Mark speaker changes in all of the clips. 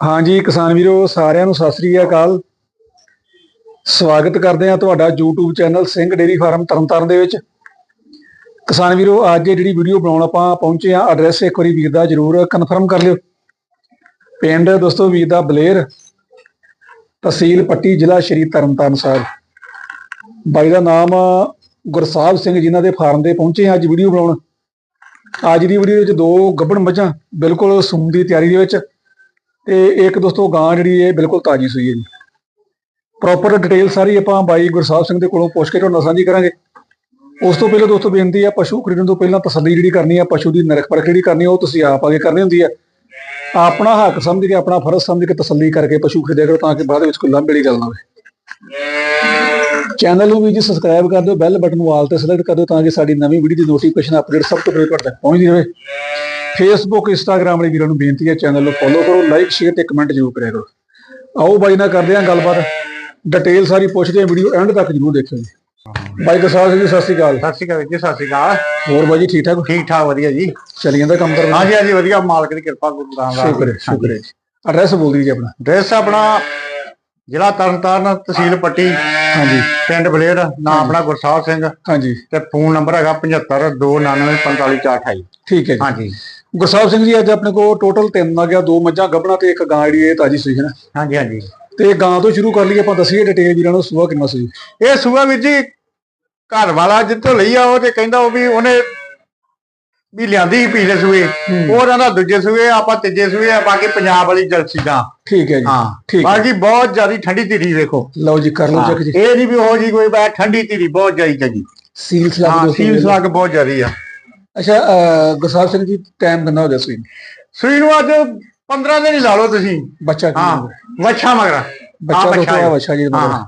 Speaker 1: ਹਾਂਜੀ, ਕਿਸਾਨ ਵੀਰੋ, ਸਾਰਿਆਂ ਨੂੰ ਸਤਿ ਸ੍ਰੀ ਅਕਾਲ। ਸਵਾਗਤ ਕਰਦੇ ਹਾਂ ਤੁਹਾਡਾ YouTube channel Singh dairy farm Tarn Taran ਦੇ ਵਿੱਚ। ਕਿਸਾਨ ਵੀਰੋ, ਅੱਜ ਜਿਹੜੀ ਵੀਡੀਓ ਬਣਾਉਣ ਆਪਾਂ ਪਹੁੰਚੇ ਆ ਐਡਰੈਸ ਇੱਕ ਵਾਰੀ ਵੀਰ ਦਾ ਜਰੂਰ ਕਨਫਰਮ ਕਰ ਲਿਓ। ਪਿੰਡ ਦੋਸਤੋ ਵੀਰ ਦਾ ਬਲੇਰ, ਤਹਿਸੀਲ ਪੱਟੀ, ਜ਼ਿਲ੍ਹਾ ਸ਼੍ਰੀ ਤਰਨਤਾਰਨ ਸਾਹਿਬ। ਬਾਈ ਦਾ ਨਾਮ ਗੁਰਸਾਹਿਬ ਸਿੰਘ ਜਿਨ੍ਹਾਂ ਦੇ ਫਾਰਮ ਦੇ ਪਹੁੰਚੇ ਆ ਅੱਜ ਵੀਡੀਓ ਬਣਾਉਣ। ਅੱਜ ਦੀ ਵੀਡੀਓ ਵਿੱਚ ਦੋ ਗੱਭਣ ਮੱਝਾਂ ਬਿਲਕੁਲ ਸੂਣ ਦੀ ਤਿਆਰੀ ਦੇ ਵਿੱਚ। ਤੇ ਇੱਕ ਦੋਸਤੋ ਗਾਂ ਜਿਹੜੀ ਹੈ ਬਿਲਕੁਲ ਤਾਜੀ ਸੂਈ ਹੈ ਜੀ। ਪ੍ਰੋਪਰ ਡਿਟੇਲ ਸਾਰੀ ਆਪਾਂ ਬਾਈ ਗੁਰਸਾਹਿਬ ਸਿੰਘ ਦੇ ਕੋਲੋਂ ਪੁੱਛ ਕੇ ਤੁਹਾਨੂੰ ਸਾਂਝੀ ਕਰਾਂਗੇ। ਉਸ ਤੋਂ ਪਹਿਲਾਂ ਦੋਸਤੋ ਬੇਨਤੀ ਆ, ਪਸ਼ੂ ਖਰੀਦਣ ਤੋਂ ਪਹਿਲਾਂ ਤਸੱਲੀ ਜਿਹੜੀ ਕਰਨੀ ਆ, ਪਸ਼ੂ ਦੀ ਨਰਖ ਪਰਖ ਜਿਹੜੀ ਕਰਨੀ ਆ, ਉਹ ਤੁਸੀਂ ਆਪ ਆਗੇ ਕਰਨੀ ਹੁੰਦੀ ਆ। ਆਪਣਾ ਹੱਕ ਸਮਝ ਕੇ, ਆਪਣਾ ਫਰਜ਼ ਸਮਝ ਕੇ ਤਸੱਲੀ ਕਰਕੇ ਪਸ਼ੂ ਖਰੀਦਿਆ ਕਰੋ ਤਾਂ ਕਿ ਬਾਅਦ ਵਿੱਚ ਕੋਈ ਲੰਬੇੜੀ ਗੱਲ ਨਾ ਹੋਵੇ। ਚੈਨਲ ਨੂੰ ਵੀ ਜੀ ਸਬਸਕ੍ਰਾਈਬ ਕਰ ਦਿਓ ਬੈਲ ਬਟਨ ਨੂੰ ਆਲ ਤੇ ਸਿਲੈਕਟ ਕਰ ਦਿਓ ਤਾਂ ਕਿ ਸਾਡੀ ਨਵੀਂ ਵੀਡੀਓ ਦੀ ਨੋਟੀਫਿਕੇਸ਼ਨ ਅਪਡੇਟ ਸਭ ਤੋਂ ਪਹਿਲਾਂ ਤੁਹਾਡੇ ਤੱਕ ਪਹੁੰਚਦੀ ਰਹੇ। ਫੇਸਬੁੱਕ ਇੰਸਟਾਗ੍ਰam ਵਾਲੇ ਵੀਰਾਂ ਨੂੰ ਬੇਨਤੀ ਹੈ ਚੈਨਲ ਨੂੰ ਫੋਲੋ ਕਰੋ ਲਾਈਕ ਸ਼ੇਅਰ ਤੇ ਕਮੈਂਟ ਜ਼ਰੂਰ ਕਰਿਆ ਕਰੋ। ਆਓ ਬਾਈ ਨਾਲ ਕਰਦੇ ਹਾਂ ਗੱਲਬਾਤ। ਡਿਟੇਲ ਸਾਰੀ ਪੁੱਛਦੇ ਹਾਂ ਵੀਡੀਓ ਐਂਡ ਤੱਕ ਜ਼ਰੂਰ ਦੇਖਿਓ ਜੀ। ਬਾਈ ਗਸਾਲ ਜੀ ਸਤਿ ਸ਼੍ਰੀ ਅਕਾਲ।
Speaker 2: ਸਤਿ ਸ਼੍ਰੀ ਅਕਾਲ ਜੀ ਸਤਿ ਸ਼੍ਰੀ ਅਕਾਲ।
Speaker 1: ਹੋਰ ਬਾਈ ਜੀ ਠੀਕ ਠਾਕ
Speaker 2: ਠੀਕ ਠਾਕ ਵਧੀਆ ਜੀ।
Speaker 1: ਚੱਲੀ ਜਾਂਦਾ ਕੰਮ ਕਰਨਾ
Speaker 2: ਹਾਂਜੀ ਹਾਂਜੀ ਵਧੀਆ। ਮਾਲਕ ਦੀ ਕਿਰਪਾ ਗੁਰੂ ਰਾਮਦਾਸ
Speaker 1: ਸ਼ੁਕਰ ਹੈ ਸ਼ੁਕਰ ਹੈ। ਜੀ ਐਡਰੈਸ ਬੋਲ ਦਿਓ ਜੀ ਆਪਣਾ।
Speaker 2: ਡਰੈਸ ਆਪਣਾ ਜ਼ਿਲ੍ਹਾ ਤਰਨਤਾਰਨ ਤਹਿਸੀਲ ਪੱਟੀ
Speaker 1: ਹਾਂਜੀ।
Speaker 2: ਪਿੰਡ ਬਲੇਰ ਨਾਮ ਆਪਣਾ ਗੁਰਸਾਹਿਬ ਸਿੰਘ।
Speaker 1: ਹਾਂਜੀ।
Speaker 2: ਤੇ ਫੋਨ ਨੰਬਰ ਹੈਗਾ 7529945428
Speaker 1: ਠੀਕ ਹੈ ਜੀ।
Speaker 2: ਹਾਂਜੀ।
Speaker 1: ਗੁਰਸਾਹਿਬ ਸਿੰਘ ਜੀ ਅੱਜ ਆਪਣੇ ਕੋਲ ਟੋਟਲ ਤਿੰਨ ਆ ਗਿਆ ਦੋ ਮੱਝਾਂ ਗੱਭਣਾ ਤੇ ਇੱਕ ਗਾਂ ਜਿਹੜੀ ਇਹ ਤਾਜੀ ਸੂਈ ਹੈ ਨਾ।
Speaker 2: ਹਾਂਜੀ ਹਾਂਜੀ।
Speaker 1: ਤੇ ਗਾਂ ਤੋਂ ਸ਼ੁਰੂ ਕਰ ਲਈਏ ਆਪਾਂ ਦਸੀਏ ਡਿਟੇਲ ਵੀਰਾਂ ਨੂੰ ਸੁਬਾ ਕਿੰਨਾ ਸੂਈ।
Speaker 2: ਇਹ ਸੂਆ ਵੀਰ ਜੀ ਘਰ ਵਾਲਾ ਜਿੱਥੋਂ ਲਈ ਆ ਉਹ ਤੇ ਕਹਿੰਦਾ ਉਹ ਵੀ ਉਹਨੇ ਵੀ ਲਿਆਂਦੀ ਪਿਛਲੇ ਸੂਏ।
Speaker 1: ਹੂੰ।
Speaker 2: ਉਹ ਕਹਿੰਦਾ ਦੂਜੇ ਸੂਏ ਆਪਾਂ ਤੀਜੇ ਸੂਏ ਆ ਬਾਕੀ ਪੰਜਾਬ ਵਾਲੀ ਜਲਸੀ ਗਾਂ
Speaker 1: ਠੀਕ ਹੈ ਜੀ।
Speaker 2: ਹਾਂ।
Speaker 1: ਠੀਕ ਹੈ।
Speaker 2: ਬਾਕੀ ਬਹੁਤ ਜ਼ਿਆਦੀ ਠੰਡੀ ਧੀਰੀ ਦੇਖੋ।
Speaker 1: ਲਓ ਜੀ ਕਰ ਲਓ ਚੈੱਕ ਜੀ।
Speaker 2: ਇਹ ਨਹੀਂ ਵੀ ਉਹ ਜੀ ਕੋਈ ਬਾ ਠੰਡੀ ਧੀਰੀ ਬਹੁਤ ਜ਼ਿਆਦੀ ਚੰਗੀ
Speaker 1: ਸੀਲਸ ਲੱਗ
Speaker 2: ਹਾਂ
Speaker 1: ਦੋ
Speaker 2: ਸੀਲ ਸਲੱਗ ਬਹੁਤ ਜ਼ਿਆਦੀ ਆ।
Speaker 1: ਅੱਛਾ ਗੁਰਸਾਹਿਬ ਸਿੰਘ ਜੀ ਟਾਈਮ ਕਿੰਨਾ ਹੋ ਗਿਆ ਸੂਈ ਨੂੰ?
Speaker 2: ਸੂਈ ਨੂੰ ਅੱਜ 15 ਦਿਨ ਹੀ ਲਾ ਲਓ ਤੁਸੀਂ।
Speaker 1: ਬੱਚਾ
Speaker 2: ਹਾਂ
Speaker 1: ਹੋ?
Speaker 2: ਵੱਛਾ ਮਗਰ।
Speaker 1: ਬੱਚਾ
Speaker 2: ਹੈ।
Speaker 1: ਬੱਚਾ ਜੀ
Speaker 2: ਹਾਂ
Speaker 1: ਮਤਲਬ
Speaker 2: ਹਾਂ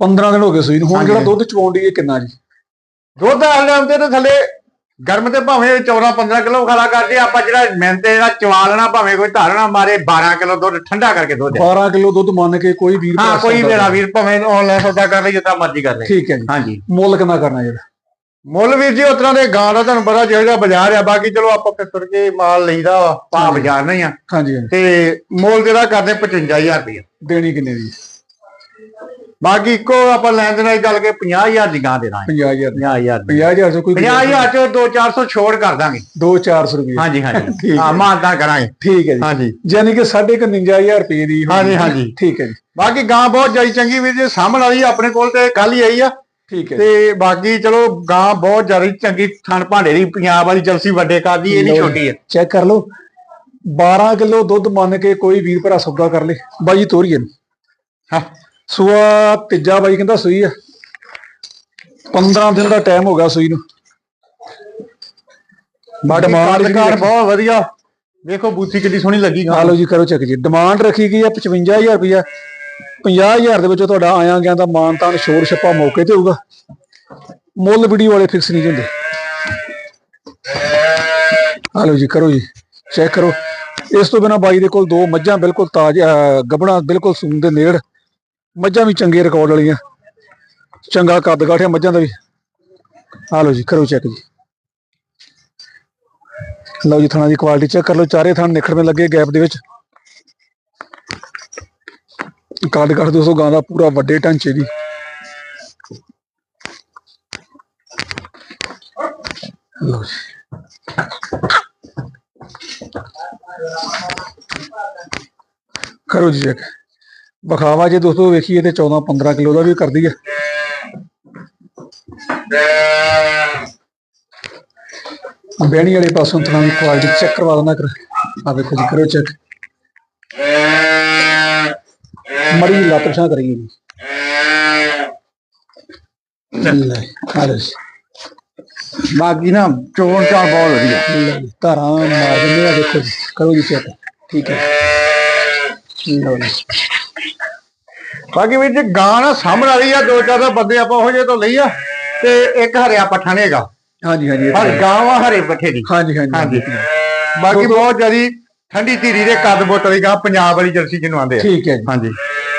Speaker 1: 15 ਦਿਨ ਹੋ ਗਏ ਸੂਈ ਨੂੰ। ਹੁਣ। ਜਿਹੜਾ ਦੁੱਧ ਚਵਾਉਂਦੀ ਹੈ ਕਿੰਨਾ ਜੀ?
Speaker 2: ਦੁੱਧ ਆਲੇ ਆਉਂਦੇ ਤੇ ਥੱਲੇ ਗਰਮ ਤੇ ਭਾਵੇਂ 14 15 ਕਿਲੋ ਖਾਲਾ ਕਰਦੇ ਆਪਾਂ ਜਿਹੜਾ ਮਿਹਨਤ ਜਿਹੜਾ ਚਵਾ ਲੈਣਾ ਭਾਵੇਂ ਕੋਈ ਧਾਰਨਾ ਮਾਰੇ 12 ਕਿਲੋ ਦੁੱਧ ਠੰਡਾ ਕਰਕੇ ਦੁੱਧ
Speaker 1: 12 ਕਿਲੋ ਦੁੱਧ ਮੰਨ ਕੇ ਕੋਈ ਵੀਰ
Speaker 2: ਹਾਂ ਕੋਈ ਮੇਰਾ ਵੀਰ ਭਾਵੇਂ ਆਨਲਾਈਨ ਸੌਦਾ ਕਰ ਲਈ ਜਿੱਦਾਂ ਮਰਜ਼ੀ ਕਰ ਲੈ
Speaker 1: ਠੀਕ ਹੈ ਜੀ।
Speaker 2: ਹਾਂਜੀ।
Speaker 1: ਮੁੱਲ ਕਿੰਨਾ ਕਰਨਾ ਜਿਹੜਾ
Speaker 2: ਮੁੱਲ ਵੀਰ ਜੀ ਉਸ ਤਰ੍ਹਾਂ ਦੇ ਗਾਂ ਦਾ ਤੁਹਾਨੂੰ ਪਤਾ ਜਿਹੜਾ ਜਿਹਾ ਬਾਜ਼ਾਰ ਆ ਬਾਕੀ ਚਲੋ ਆਪਾਂ ਕਿੱਤਰ ਕੇ ਮਾਲ ਲਈਦਾ ਵਾ ਭਾਅ। ਬਾਜ਼ਾਰ ਨਹੀਂ ਆ।
Speaker 1: ਹਾਂਜੀ
Speaker 2: ਤੇ ਮੁੱਲ ਜਿਹੜਾ ਕਰਦੇ 55000 ਰੁਪਏ
Speaker 1: ਦੇਣੀ ਕਿੰਨੇ ਦੀ?
Speaker 2: ਬਾਕੀ ਇੱਕੋ ਆਪਾਂ ਲੈਣ ਦੇ ਨਾਲ ਗੱਲ ਕੇ 50000 ਦੀ ਗਾਂ ਦੇ ਦਾਂਗੇ।
Speaker 1: 50000 ਦੀ।
Speaker 2: 50000 ਦੀ।
Speaker 1: 50000 ਤੋਂ ਕੋਈ
Speaker 2: 50000 ਚੋਂ 2-400 ਛੋੜ ਕਰ ਦਾਂਗੇ।
Speaker 1: 2-400 ਰੁਪਏ
Speaker 2: ਹਾਂਜੀ ਹਾਂਜੀ। ਹਾਂ ਮਾਨਤਾ ਕਰਾਂਗੇ।
Speaker 1: ਠੀਕ ਹੈ ਜੀ।
Speaker 2: ਹਾਂਜੀ।
Speaker 1: ਯਾਨੀ ਕਿ 5.5 ਰੁਪਏ ਦੀ
Speaker 2: ਹਾਂਜੀ। ਹਾਂਜੀ।
Speaker 1: ਠੀਕ ਹੈ ਜੀ।
Speaker 2: ਬਾਕੀ ਗਾਂ ਬਹੁਤ ਜਾਈ ਚੰਗੀ ਵੀਰ ਜੀ ਸਾਹਮਣ ਵਾਲੀ ਆਪਣੇ ਕੋਲ ਤੇ ਕੱਲ ਹੀ ਆਈ ਆ।
Speaker 1: ਠੀਕ ਹੈ
Speaker 2: ਤੇ ਬਾਕੀ ਚਲੋ ਗਾਂ ਬਹੁਤ ਜ਼ਿਆਦਾ ਚੰਗੀ ਥਣ ਭਾਂਡੇ ਦੀ ਪੰਜਾਬ ਵਾਲੀ ਜਲਸੀ ਵੱਡੇ ਕਰਦੀ ਇਹ ਨਹੀਂ। ਛੋਟੀ ਹੈ।
Speaker 1: ਚੈੱਕ ਕਰ ਲਓ। 12 ਕਿਲੋ ਦੁੱਧ ਮੰਨ ਕੇ ਕੋਈ ਵੀਰ ਭਰਾ ਸੌਦਾ ਕਰ ਲੇ। ਬਾਈ ਤੋਰੀਏ। ਨੂੰ
Speaker 2: ਹਾਂ।
Speaker 1: ਸੂਆ ਤੀਜਾ ਬਾਈ ਕਹਿੰਦਾ ਸੂਈ ਆ। 15 ਦਿਨ ਦਾ ਟਾਈਮ ਹੋ ਗਿਆ ਸੂਈ ਨੂੰ।
Speaker 2: ਬਾਕੀ
Speaker 1: ਡਿਮਾਂਡ ਰੱਖੀ-
Speaker 2: ਬਹੁਤ ਵਧੀਆ। ਵੇਖੋ ਬੂਥੀ ਕਿੱਡੀ ਸੋਹਣੀ ਲੱਗੀ ਗਾਂ।
Speaker 1: ਲਓ ਜੀ ਕਰੋ ਚੈੱਕ ਜੀ। ਡਿਮਾਂਡ ਰੱਖੀ ਗਈ ਆ 55000 ਰੁਪਇਆ 50000 ਦੇ ਵਿੱਚੋਂ ਤੁਹਾਡਾ ਆਇਆ ਗਿਆ ਦਾ ਮਾਨਤਾਨ ਸ਼ੋਰ ਛੱਪਾ ਮੌਕੇ ਤੇ ਹੋਊਗਾ। ਮੁੱਲ ਵੀਡੀਓ ਵਾਲੇ ਫਿਕਸ ਨਹੀਂ ਹੁੰਦੇ। ਆ ਲਓ ਜੀ ਕਰੋ ਜੀ। ਚੈੱਕ ਕਰੋ। ਇਸ ਤੋਂ ਬਿਨਾ ਬਾਈ ਦੇ ਕੋਲ ਦੋ ਮੱਝਾਂ ਬਿਲਕੁਲ ਤਾਜ਼ਾ ਗੱਬਣਾ ਬਿਲਕੁਲ ਸੂਨ ਦੇ ਨੇੜ। ਮੱਝਾਂ ਵੀ ਚੰਗੇ ਰਿਕਾਰਡ ਵਾਲੀਆਂ। ਚੰਗਾ ਕੱਦ ਕਾਠਿਆ ਮੱਝਾਂ ਦਾ ਵੀ। ਆ ਲਓ ਜੀ, ਕਰੋ ਚੈੱਕ ਜੀ। ਲਓ ਜੀ, ਥਣਾ ਦੀ ਕੁਆਲਿਟੀ ਚੈੱਕ ਕਰ ਲਓ, ਚਾਰੇ ਥਣ ਨਿਖੜਵੇਂ ਲੱਗੇ ਗੈਪ ਦੇ ਵਿੱਚ। ਕੱਦ ਕੱਟ ਦੋਸਤੋ, ਗਾਂ ਦਾ ਪੂਰਾ ਵੱਡੇ ਢਾਂਚੇ ਦੀ। ਲਓ ਜੀ। ਕਰੋ ਜੀ ਚੈੱਕ ਵਿਖਾਵਾ ਜੇ ਦੋਸਤੋ ਵੇਖੀਏ ਤੇ 14 15 ਕਿਲੋ ਦਾ ਵੀ ਕਰਦੀ ਹੈ ਬਹਿਣੀ ਵਾਲੇ ਪਾਸੋਂ ਥਣਾ ਦੀ ਕੁਆਲਿਟੀ ਚੈੱਕ ਕਰਵਾ ਦਿੰਦਾ ਕਰ ਆ ਵੇਖੋ ਜੀ, ਕਰੋ ਚੈੱਕ ਮੜੀ ਲੱਤ ਕਰੀਏ ਜੀ। ਲੈ, ਆ
Speaker 2: ਬਾਕੀ ਨਾ ਚੋਣ ਚਾਲ ਬਹੁਤ ਵਧੀਆ।
Speaker 1: ਧਾਰਾਂ ਮਾਰ ਦਿੰਦੇ ਆ, ਦੇਖੋ ਜੀ। ਕਰੋ ਜੀ ਚੈੱਕ ਠੀਕ ਹੈ। ਲਓ ਜੀ।
Speaker 2: ਬਾਕੀ ਵੀਰ ਜੀ ਗਾਂ ਨਾ ਸਾਹਮਣ ਵਾਲੀ ਆ ਦੋ ਚਾਰ ਤਾਂ ਬੰਦੇ ਆਪਾਂ ਉਹ ਜੇ ਤੋਂ ਲਈ ਆ ਤੇ ਇੱਕ ਹਰਿਆ ਪੱਠਾ ਨੇ ਹੈਗਾ।
Speaker 1: ਹਾਂਜੀ ਹਾਂਜੀ ਇਹ ਤਾਂ
Speaker 2: ਪਰ
Speaker 1: ਹੈ।
Speaker 2: ਗਾਂ ਵਾ ਹਰੇ ਪੱਠੇ ਦੀ।
Speaker 1: ਹਾਂਜੀ ਹਾਂਜੀ
Speaker 2: ਬਾਕੀ ਬਹੁਤ ਜਿਆਦੀ ਠੰਡੀ ਧੀਰੀ ਦੇ ਕੱਦ ਬੋਤਲ ਦੀ ਗਾਂ ਪੰਜਾਬ ਵਾਲੀ ਜਰਸੀ ਜਿਹਨੂੰ ਆਂਦੇ ਆ।
Speaker 1: ਠੀਕ ਹੈ
Speaker 2: ਹਾਂਜੀ।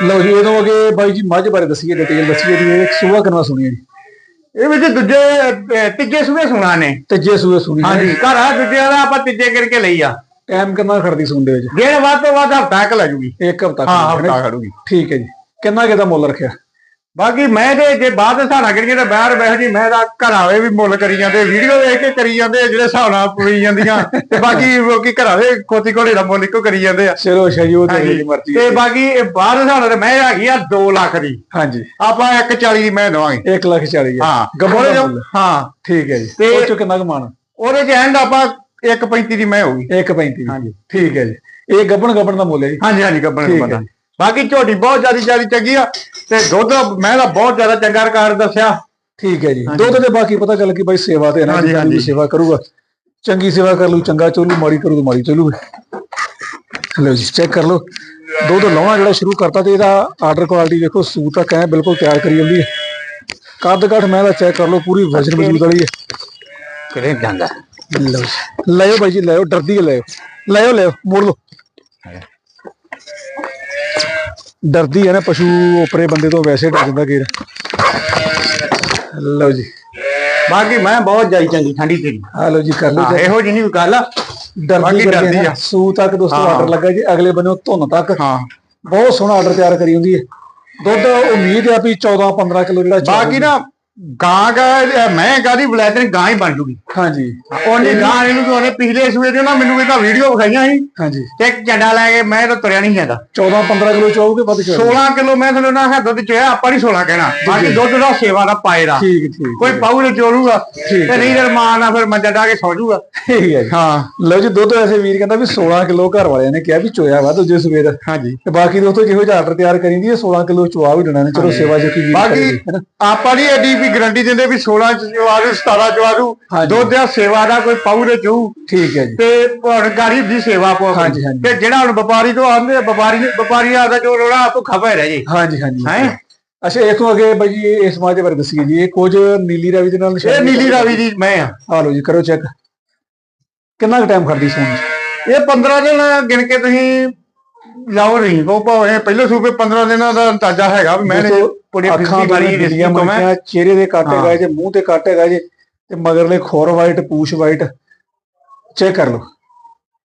Speaker 1: ਲਓ ਜੀ ਇਹਦੋਂ ਅੱਗੇ ਬਾਈ ਜੀ ਮੱਝ ਬਾਰੇ ਦੱਸੀਏ ਡਿਟੇਲ ਦੱਸੀਏ ਜੀ ਇਹ ਸੂਆ ਕਰਵਾ ਸੁਣੀ ਹੈ ਜੀ।
Speaker 2: ਇਹ ਵਿੱਚ ਦੂਜੇ ਤੀਜੇ ਸੂਏ ਸੁਣਾ ਨੇ।
Speaker 1: ਤੀਜੇ ਸੂਏ ਸੁਣੀ।
Speaker 2: ਹਾਂਜੀ ਘਰ ਆ ਦੂਜੇ ਵਾਲਾ ਆਪਾਂ ਤੀਜੇ ਕਰਕੇ ਲਈ ਆ।
Speaker 1: ਟਾਈਮ ਕਿੰਨਾ ਖੜਦੀ ਸੂਣ ਦੇ ਵਿੱਚ
Speaker 2: ਦਿਨ ਵੱਧ ਤੋਂ ਵੱਧ ਹਫਤਾ ਕ ਲੈ ਜੂਗੀ।
Speaker 1: ਇੱਕ ਹਫਤਾ
Speaker 2: ਹਾਂ ਹਫਤਾ ਖੜੂਗੀ।
Speaker 1: ਠੀਕ ਹੈ ਜੀ। ਕਿੰਨਾ ਕਿਦਾ ਮੁੱਲ ਰੱਖਿਆ?
Speaker 2: ਬਾਕੀ ਮੈਂ ਤੇ ਜੇ ਬਾਅਦ ਸਾਡਾ ਕਰੀਏ ਤਾਂ ਬਾਹਰ ਬੈਠ ਜੀ ਮੈਂ ਤਾਂ ਘਰਾਂ ਵੇ ਵੀ ਮੁੱਲ ਕਰੀ ਜਾਂਦੇ ਵੀਡੀਓ ਵੇਖ ਕੇ ਕਰੀ ਜਾਂਦੇ ਜਿਹੜੇ ਨਾਲ ਪੁਰੀ ਜਾਂਦੀਆਂ। ਤੇ ਬਾਕੀ ਲੋਕੀ ਘਰਾਂ ਦੇ ਖੋਤੀ ਘੋੜੇ ਦਾ ਮੁੱਲ ਇੱਕੋ ਕਰੀ ਜਾਂਦੇ ਆ।
Speaker 1: ਚਲੋ ਅੱਛਾ ਜੀ ਉਹ ਤੇ ਮਰਜ਼ੀ
Speaker 2: ਤੇ। ਬਾਕੀ ਇਹ ਬਾਹਰ ਨਾਲ ਤਾਂ ਮੈਂ ਹੈਗੀ ਆ 2 ਲੱਖ ਦੀ।
Speaker 1: ਹਾਂਜੀ।
Speaker 2: ਆਪਾਂ 140 ਦੀ ਮੈਂ ਦਵਾਂਗੇ।
Speaker 1: 1 ਲੱਖ 40 ਹਜ਼ਾਰ
Speaker 2: ਹਾਂ
Speaker 1: ਮੁੱਲ।
Speaker 2: ਹਾਂ।
Speaker 1: ਠੀਕ ਹੈ ਜੀ।
Speaker 2: ਤੇ-
Speaker 1: ਉਹ ਚੋਂ ਕਿੰਨਾ ਕਮਾਣਾ
Speaker 2: ਉਹਦੇ ਚ ਐਂਡ ਆਪਾਂ 135 ਦੀ ਮੈਂ ਹੋਊਗੀ
Speaker 1: 1.35
Speaker 2: ਹਾਂਜੀ।
Speaker 1: ਠੀਕ ਹੈ ਜੀ। ਇਹ ਗੱਬਣ ਗੱਬਣ ਦਾ ਮੁੱਲ ਹੈ ਜੀ।
Speaker 2: ਹਾਂਜੀ ਹਾਂਜੀ ਗੱਬਣ ਗੱਬਣ
Speaker 1: ਹੈ
Speaker 2: ਦਾ। ਬਾਕੀ ਝੋਟੀ ਬਹੁਤ ਜ਼ਿਆਦਾ ਜ਼ਿਆਦਾ ਚੰਗੀ ਆ ਤੇ ਦੁੱਧ ਮੈਂ ਦਾ ਬਹੁਤ ਜ਼ਿਆਦਾ ਚੰਗਾ ਰਿਕਾਰਡ ਦੱਸਿਆ।
Speaker 1: ਠੀਕ ਹੈ ਜੀ। ਦੁੱਧ ਦੇ ਬਾਕੀ ਪਤਾ ਚੱਲ ਕਿ ਬਾਈ ਸੇਵਾ ਤੇ ਹੈ ਨਾ
Speaker 2: ਹਾਂਜੀ,
Speaker 1: ਜਿੱਦਾਂ ਦੀ। ਸੇਵਾ ਕਰੂਗਾ ਚੰਗੀ ਸੇਵਾ ਕਰ ਲੂ ਚੰਗਾ ਚੋਲੂ ਮਾੜੀ ਕਰੂ ਮਾੜੀ ਚੋਲੂ। ਲਓ ਜੀ ਚੈੱਕ ਕਰ ਲਓ। ਦੁੱਧ ਲਾਉਣਾ ਜਿਹੜਾ ਸ਼ੁਰੂ ਕਰਤਾ ਤੇ ਇਹਦਾ ਆਰਡਰ ਕੁਆਲਿਟੀ ਵੇਖੋ ਸੂਤ ਤੱਕ ਐ ਬਿਲਕੁਲ ਤਿਆਰ ਕਰੀ ਜਾਂਦੀ ਹੈ। ਕੱਦ ਕੱਠ ਮੈਂ ਦਾ ਚੈੱਕ ਕਰ ਲਓ ਪੂਰੀ ਵਜਨ ਮਜ਼ਬੂਤ ਵਾਲੀ ਹੈ।
Speaker 2: ਕਿਹੜੇ ਜਾਂਦਾ?
Speaker 1: ਲਓ ਜੀ। ਲਿਓ ਬਾਈ ਜੀ ਲਿਓ ਡਰਦੀ ਹੈ ਲਿਓ। ਲਿਓ ਲਿਓ ਮੋੜ ਲਓ। ਡਰਦੀ ਹੈ ਨਾ ਪਸ਼ੂ ਉਪਰੇ ਬੰਦੇ ਤੋਂ ਵੈਸੇ ਡਰ ਜਾਂਦਾ ਗੇਰ ਲਓ ਜੀ।
Speaker 2: ਬਾਕੀ ਮੈਂ ਬਹੁਤ ਜ਼ਿਆਦਾ ਚੰਗੀ ਠੰਡੀ ਤੇਰੀ।
Speaker 1: ਆ ਲਓ ਜੀ ਕਰ ਲਓ
Speaker 2: ਹਾਂ ਇਹੋ ਜਿਹੀ ਨਹੀਂ ਗੱਲ। ਆ
Speaker 1: ਡਰਦੀ
Speaker 2: ਡਰਦੀ ਆ।
Speaker 1: ਸੂ ਤੱਕ ਦੋਸਤੋ। ਆਰਡਰ ਲੱਗਾ ਜੀ ਅਗਲੇ ਬੰਨੋਂ ਧੁੰਨ ਤੱਕ।
Speaker 2: ਹਾਂ।
Speaker 1: ਬਹੁਤ ਸੋਹਣਾ ਆਰਡਰ ਤਿਆਰ ਕਰੀ ਹੁੰਦੀ ਹੈ। ਦੁੱਧ ਉਮੀਦ ਆ ਵੀ 14 15 ਕਿਲੋ ਜਿਹੜਾ
Speaker 2: ਬਾਕੀ ਨਾ ਗਾਂ ਗਾ ਮੈਂ ਗਾਦੀ ਬਲੈਤਨ ਗਾਂ ਹੀ ਬਣ ਜੂਗੀ।
Speaker 1: ਹਾਂਜੀ।
Speaker 2: ਉਹਨੇ ਗਾਂ ਇਹਨੂੰ ਕਿ ਉਹਨੇ ਪਿਛਲੇ ਸੂਏ ਦੇ ਨਾ ਮੈਨੂੰ ਇਹਦਾ ਵੀਡੀਓ ਵਿਖਾਈਆਂ ਸੀ।
Speaker 1: ਹਾਂਜੀ।
Speaker 2: ਤੇ ਇੱਕ ਝੰਡਾ ਲੈ ਕੇ ਮੈਂ ਤਾਂ ਤੁਰਿਆ ਨਹੀਂ ਜਾਂਦਾ
Speaker 1: 14 15 ਕਿਲੋ ਚੋਗੇ ਵੱਧ ਕੇ
Speaker 2: 16 ਕਿਲੋ ਮੈਂ ਤੁਹਾਨੂੰ ਨਾ ਹੈ ਦੁੱਧ ਚੋਇਆ ਆਪਾਂ ਨਹੀਂ 16 ਕਹਿਣਾ। ਬਾਕੀ ਦੁੱਧ ਦਾ ਸੇਵਾ ਦਾ ਪਾਏ ਦਾ।
Speaker 1: ਠੀਕ ਠੀਕ
Speaker 2: ਕੋਈ ਪਾਉ ਨੇ ਚੋਲੂਗਾ ਤੇ ਨਹੀਂ ਤੇ ਮਾਂ ਨਾਲ ਫਿਰ ਮੰਜਾ ਡਾ ਕੇ ਸੌ ਜੂਗਾ।
Speaker 1: ਠੀਕ ਹੈ
Speaker 2: ਹਾਂ।
Speaker 1: ਲਓ ਜੀ ਦੁੱਧ ਵੈਸੇ ਵੀਰ ਕਹਿੰਦਾ ਵੀ 16 ਕਿਲੋ ਘਰ ਵਾਲਿਆਂ ਨੇ ਕਿਹਾ ਵੀ ਚੋਇਆ ਵਾ ਦੂਜੇ ਸਵੇਰ
Speaker 2: ਹਾਂਜੀ।
Speaker 1: ਤੇ ਬਾਕੀ ਦੋਸਤੋ ਜਿਹੋ ਜਿਹਾ ਆਰਡਰ ਤਿਆਰ ਕਰੀਂਦੀ ਹੈ 16 ਕਿਲੋ ਚਵਾ ਵੀ ਦੇਣਾ ਨੇ। ਚਲੋ ਸੇਵਾ ਜੋ ਕੀ
Speaker 2: ਬਾਕੀ
Speaker 1: ਨਾ?
Speaker 2: ਆਪਾਂ ਨਹੀਂ ਐਡੀ ਵੀ ਗਰੰਟੀ ਦਿੰਦੇ ਵੀ 16 ਚ ਜਵਾਰੂ 17 ਜਵਾਰੂ
Speaker 1: ਹਾਂਜੀ।
Speaker 2: ਦੁੱਧ ਦਾ ਸੇਵਾ ਦਾ ਕੋਈ ਪਾਉ ਦੇ ਚੂ
Speaker 1: ਠੀਕ ਹੈ ਜੀ।
Speaker 2: ਤੇ ਗਾੜੀ ਦੀ ਸੇਵਾ ਪੋ
Speaker 1: ਹਾਂਜੀ, ਹਾਂਜੀ।
Speaker 2: ਤੇ ਜਿਹੜਾ ਹੁਣ ਵਪਾਰੀ ਤੋਂ ਆਉਂਦੇ ਆ, ਵਪਾਰੀ ਨੇ ਵਪਾਰੀ ਆਦਾ ਜੋ ਰੋਣਾ ਆਪੋ ਖਪਾ ਰਹਿ ਜੀ।
Speaker 1: ਹਾਂਜੀ ਹਾਂਜੀ।
Speaker 2: ਹੈਂ?
Speaker 1: ਅੱਛਾ ਇਸ ਤੋਂ ਅੱਗੇ ਬਾਈ ਜੀ ਇਹ ਇਸ ਸਮਾਜ ਦੇ ਬਾਰੇ ਦੱਸੀਏ ਜੀ। ਇਹ ਕੁਝ ਨੀਲੀ ਰਾਵੀ ਦੇ ਨਾਲ
Speaker 2: ਇਹ ਨੀਲੀ ਰਾਵੀ ਦੀ ਮੈਂ ਆ।
Speaker 1: ਆ ਲਓ ਜੀ ਕਰੋ ਚੈੱਕ। ਕਿੰਨਾ ਟਾਈਮ ਖੜਦੀ ਸੋਣ
Speaker 2: ਇਹ 15 ਦਿਨ ਗਿਣ ਕੇ ਤੁਸੀਂ ਲਾਓ ਨਹੀਂ। ਕੋ ਭਾਵੇਂ ਪਹਿਲੇ ਸੂਬੇ 15 ਦਿਨਾਂ ਦਾ ਅੰਦਾਜ਼ਾ ਹੈਗਾ ਵੀ ਮੈਂ ਪੁੜੀ
Speaker 1: ਅੱਖਾਂ ਤੋਂ
Speaker 2: ਮਾਰੀ
Speaker 1: ਬਿੱਲੀਆਂ
Speaker 2: ਰਿਸਕੀ ਤੋਂ ਮੈਂ।
Speaker 1: ਚਿਹਰੇ ਦੇ ਕੱਟ
Speaker 2: ਹਾਂ।
Speaker 1: ਹੈਗਾ ਜੇ ਮੂੰਹ ਤੇ ਕੱਟ ਹੈਗਾ ਜੇ ਤੇ ਮਗਰਲੇ ਖੋਰ ਵਾਈਟ ਪੂਛ ਵਾਈਟ ਚੈੱਕ ਕਰ ਲਓ।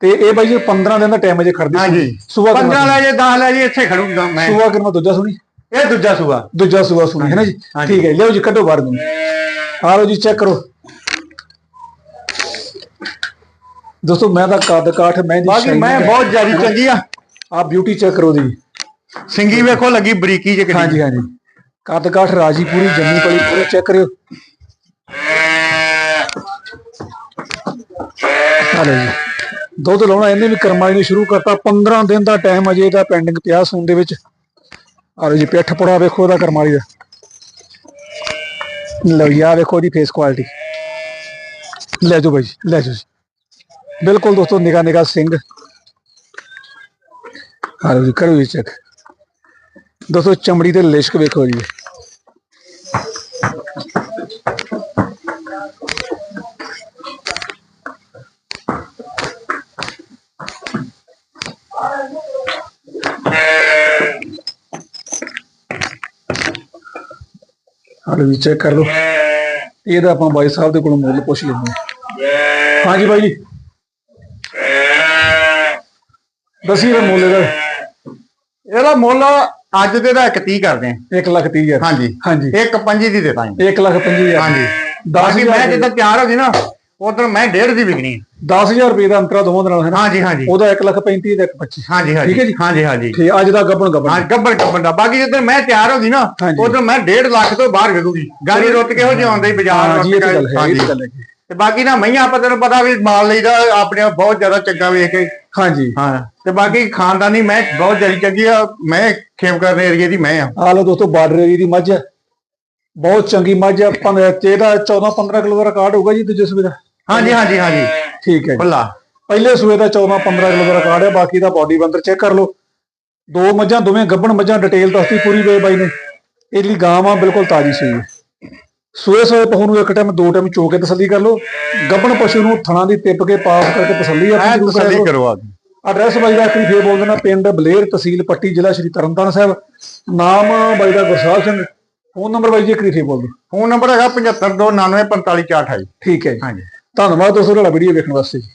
Speaker 1: ਤੇ ਇਹ ਬਾਈ ਜੀ 15 ਦਿਨ ਦਾ ਟਾਈਮ ਅਜੇ ਖੜਦੀ
Speaker 2: ਹਾਂਜੀ।
Speaker 1: ਸੂਆ
Speaker 2: 15 ਲੈ ਜੇ 10 ਲੈ ਜੇ ਇੱਥੇ ਖੜੂਗਾ ਮੈਂ।
Speaker 1: ਸੂਆ ਕਿੰਨਾ ਦੂਜਾ ਸੁਣੀ?
Speaker 2: ਇਹ ਦੂਜਾ ਸੂਆ।
Speaker 1: ਦੂਜਾ ਸੂਆ ਸੁਣੀ ਹੈ ਨਾ ਜੀ। ਠੀਕ ਹੈ ਲਿਓ ਜੀ ਕੱਢੋ ਬਾਹਰ ਨੂੰ। ਆ ਲਓ ਜੀ ਚੈੱਕ ਕਰੋ। ਦੋਸਤੋ ਮੈਂ ਤਾਂ ਕੱਦ ਕਾਠ ਮੈਂ ਦੀ
Speaker 2: ਬਾਕੀ ਮੈਂ ਬਹੁਤ ਜ਼ਿਆਦਾ ਚੰਗੀ ਆ।
Speaker 1: ਆ ਬਿਊਟੀ ਚੈੱਕ ਕਰੋ ਦੀ
Speaker 2: ਸਿੰਗੀ ਵੇਖੋ ਲੱਗੀ ਬਰੀਕੀ ਜੇ ਕਿੰਨੀ
Speaker 1: ਹਾਂਜੀ ਹਾਂਜੀ। ਕੱਦ ਕਾਠ ਰਾਜੀ ਪੂਰੀ ਜੰਮੀ ਪਲੀ ਪੂਰੇ ਚੈੱਕ ਕਰਿਓ। ਹਲੋ ਜੀ। ਦੁੱਧ ਲਾਉਣਾ ਇਹਨੇ ਵੀ ਕਰਮਾਈ ਨੇ ਸ਼ੁਰੂ ਕਰਤਾ। 15 ਦਿਨ ਦਾ ਟਾਈਮ ਅਜੇ ਇਹਦਾ ਪੈਂਡਿੰਗ ਪਿਆ ਸੂਣ ਦੇ ਵਿੱਚ। ਆਲੋ ਜੀ ਪਿੱਠ ਪੁੜਾ ਵੇਖੋ ਉਹਦਾ ਕਰਮਾਲੀ ਦਾ। ਲਓ ਯਾ ਵੇਖੋ ਦੀ ਫੇਸ ਕੁਆਲਿਟੀ ਲੈ ਜਾਓ ਬਾਈ ਜੀ, ਲੈ ਜਾਓ ਜੀ। ਬਿਲਕੁਲ ਦੋਸਤੋ ਨਿਗਾ ਨਿਗਾ ਸਿੰਘ ਆਲੋ ਜੀ ਕਰੋ ਜੀ ਚੈੱਕ ਦੱਸੋ ਚਮੜੀ ਤੇ ਲਿਸ਼ਕ ਵੇਖੋ ਜੀ। ਹਾਲੋ ਵੀ ਚੈੱਕ ਕਰ ਲਓ। ਇਹਦਾ ਆਪਾਂ ਬਾਈ ਸਾਹਿਬ ਦੇ ਕੋਲੋਂ ਮੁੱਲ ਪੁੱਛ ਲੈਂਦੇ ਹਾਂ। ਹਾਂਜੀ ਬਾਈ ਜੀ। ਦਸੀਏ ਦਾ ਮੁੱਲ ਇਹਦਾ।
Speaker 2: ਇਹਦਾ ਮੁੱਲ ਅੱਜ ਦੇ ਦਾ 31 ਕਰਦੇ ਆ
Speaker 1: 1 ਲੱਖ ਤੀਹ ਹਜ਼ਾਰ।
Speaker 2: ਹਾਂਜੀ।
Speaker 1: ਹਾਂਜੀ।
Speaker 2: ਇੱਕ ਪੰਜੀ ਦੀ ਦੇ ਦਾਂਗੇ।
Speaker 1: 1 ਲੱਖ ਪੰਜੀ ਹਜ਼ਾਰ।
Speaker 2: ਹਾਂਜੀ।
Speaker 1: ਦਸ
Speaker 2: ਬਾਕੀ
Speaker 1: ਹਜ਼ਾਰ
Speaker 2: ਮੈਂ ਜਿੱਦਾਂ ਤਿਆਰ ਹੋ ਗਈ ਨਾ ਉਧਰ ਮੈਂ ਡੇਢ ਦੀ ਵਿਕਣੀ ਹੈ।
Speaker 1: 10000 ਰੁਪਏ ਦਾ ਅੰਤਰਾ ਦੋਵਾਂ ਦੇ ਨਾਲ ਹੈ ਨਾ?
Speaker 2: ਹਾਂਜੀ ਹਾਂਜੀ।
Speaker 1: ਉਹਦਾ 1 ਲੱਖ 35 ਤੇ 1 25
Speaker 2: ਹਾਂਜੀ ਹਾਂਜੀ।
Speaker 1: ਠੀਕ ਹੈ ਜੀ।
Speaker 2: ਹਾਂਜੀ ਹਾਂਜੀ।
Speaker 1: ਠੀਕ ਅੱਜ ਦਾ ਗੱਬਣ ਗੱਬਣ
Speaker 2: ਹਾਂ ਗੱਬਰ ਗੱਬਰ ਦਾ। ਬਾਕੀ ਜਦੋਂ ਮੈਂ ਤਿਆਰ ਹੋ ਗਈ ਨਾ। ਉਧਰ ਮੈਂ 1.5 ਲੱਖ ਤੋਂ ਬਾਹਰ ਵਿਕੂਗੀ। ਗਾੜੀ ਰੁੱਤ ਕਿਹੋ ਜਿਹੀ ਆਉਂਦੀ ਬਾਜ਼ਾਰ
Speaker 1: ਹਾਂ ਜੀ ਇਹ ਤਾਂ ਗੱਲ ਹੈ ਇਹ
Speaker 2: ਹਾਂਜੀ।
Speaker 1: ਤਾਂ ਗੱਲ ਹੈ।
Speaker 2: ਤੇ ਬਾਕੀ ਨਾ ਮਈਆਂ ਆਪਾਂ ਤੈਨੂੰ ਪਤਾ ਵੀ ਮਾਲ ਲਈਦਾ ਆਪਣੇ ਆਪ ਬਹੁਤ ਜ਼ਿਆਦਾ ਚੰਗਾ ਵੇਖ ਕੇ।
Speaker 1: ਹਾਂਜੀ।
Speaker 2: ਹਾਂ। ਤੇ ਬਾਕੀ ਖਾਨਦਾਨੀ ਮੈਂ ਬਹੁਤ ਜ਼ਿਆਦਾ ਚੰਗੀ ਆ ਮੈਂ ਖੇਮਕਰਨ ਏਰੀਏ ਦੀ ਮੈਂ ਆ।
Speaker 1: ਆ ਲਓ ਦੋਸਤੋ ਬਾਰਡਰ ਏਰੀਆ ਦੀ ਮੱਝ। ਹੈ ਬਹੁਤ ਚੰਗੀ ਮੱਝ ਹੈ ਪੰਦ- ਤੇ ਇਹਦਾ 14 15 ਕਿਲੋ ਦਾ ਰਿਕਾਰਡ ਹੋਊਗਾ ਜੀ ਦੂਜੇ ਸੂਬੇ ਦਾ।
Speaker 2: ਹਾਂਜੀ ਹਾਂਜੀ ਹਾਂਜੀ।
Speaker 1: ਠੀਕ ਹੈ ਜੀ। ਪਹਿਲੇ ਸੂਏ ਦਾ 14 15 ਕਿਲੋ ਦਾ ਰਿਕਾਰਡ ਹੈ ਬਾਕੀ ਦਾ ਬਾਡੀ ਬੰਦਰ ਚੈੱਕ ਕਰ ਲਓ। ਦੋ ਮੱਝਾਂ ਦੋਵੇਂ ਗੱਭਣ ਮੱਝਾਂ ਡਿਟੇਲ ਦੱਸਤੀ ਪੂਰੀ ਵੇ ਬਾਈ ਨੇ। ਇਹ ਜਿਹੜੀ ਗਾਂ ਆ ਬਿਲਕੁਲ ਤਾਜੀ ਸੂਈ ਹੈ ਸੂਏ ਸੂਏ ਪਹੂ ਨੂੰ ਇੱਕ ਟਾਈਮ ਦੋ ਟਾਈਮ ਚੋ ਕੇ ਤਸੱਲੀ ਕਰ ਲਓ। ਗੱਭਣ ਪਸ਼ੂ ਨੂੰ ਥਣਾ ਦੀ ਟਿੱਪ ਕੇ ਪਾਸ ਕਰਕੇ ਤਸੱਲੀ ਆਪਣੀ ਜ਼ਰੂਰ
Speaker 2: ਤਸੱਲੀ
Speaker 1: ਕਰੋ।
Speaker 2: ਕਰੋ ਆ
Speaker 1: ਐਡਰੈਸ ਬਾਈ ਦਾ ਆਖਰੀ ਫੇਰ ਬੋਲ ਦੇਣਾ ਪਿੰਡ ਬਲੇਰ ਤਹਿਸੀਲ ਪੱਟੀ ਜ਼ਿਲ੍ਹਾ ਸ਼੍ਰੀ ਤਰਨਤਾਰਨ ਸਾਹਿਬ। ਨਾਮ ਬਾਈ ਦਾ ਗੁਰਸਾਹਿਬ ਸਿੰਘ। ਫੋਨ ਨੰਬਰ ਬਾਈ ਜੀ ਆਖਰੀ ਫੇਰ ਬੋਲ ਦਿਓ।
Speaker 2: ਫੋਨ ਨੰਬਰ ਹੈਗਾ 7529455428
Speaker 1: ਠੀਕ ਹੈ ਜੀ।
Speaker 2: ਹਾਂਜੀ।
Speaker 1: ਧੰਨਵਾਦ ਦੋਸਤੋ ਤੁਹਾਡਾ ਵੀਡੀਓ ਵੇਖਣ ਵਾਸਤੇ ਜੀ।